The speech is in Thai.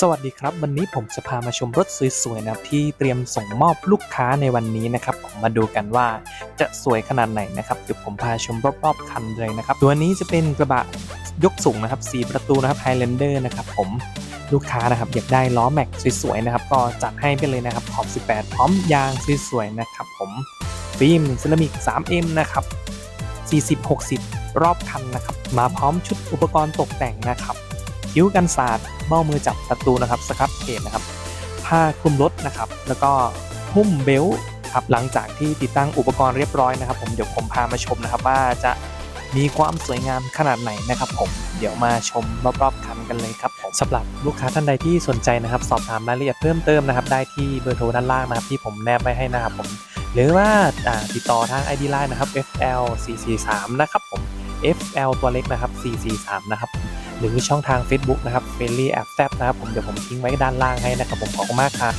สวัสดีครับ วันนี้ผมจะพามาชมรถสวยๆนะครับที่เตรียมส่งมอบลูกค้าในวันนี้นะครับ ผมมาดูกันว่าจะสวยขนาดไหนนะครับเดี๋ยวผมพาชมรอบๆคันเลยนะครับ ตัวนี้จะเป็นกระบะยกสูงนะครับ 4 ประตูนะครับ Highlander นะครับผมลูกค้านะครับอยากได้ล้อแม็กสวยๆนะครับ ก็จัดให้ไปเลยนะครับขอบ 18 พร้อมยางสวยๆนะครับ ผมฟิล์มเซรามิก 3M นะครับ40-60 รอบคันนะครับ มาพร้อมชุดอุปกรณ์ตกแต่งนะครับ คิ้วกันสาดเบ้ามือจับประตูนะครับสครับเพจนะครับ ผ้าคลุมรถนะครับ แล้วก็หุ้มเบลต์ครับหลังจากที่ติดตั้งอุปกรณ์เรียบร้อยนะครับ ผมเดี๋ยวผมพามาชมนะครับ ว่าจะมีความสวยงามขนาดไหนนะครับ ผมเดี๋ยวมาชมรอบๆคันกันเลยครับผมสำหรับลูกค้าท่านใดที่สนใจนะครับ สอบถามรายละเอียดเพิ่มเติมนะครับ ได้ที่เบอร์โทรด้านล่างนะครับ ที่ผมแนบไว้ให้นะครับผมหรือว่าอ่าติดต่อทาง ID Line นะครับ FL 443 นะครับผม FL ตัวเล็กนะครับ 443 นะครับ หรือช่องทาง Facebook นะครับ felly App นะครับผมเดี๋ยวผมทิ้งไว้ด้านล่างให้นะครับผมขอบคุณมากครับ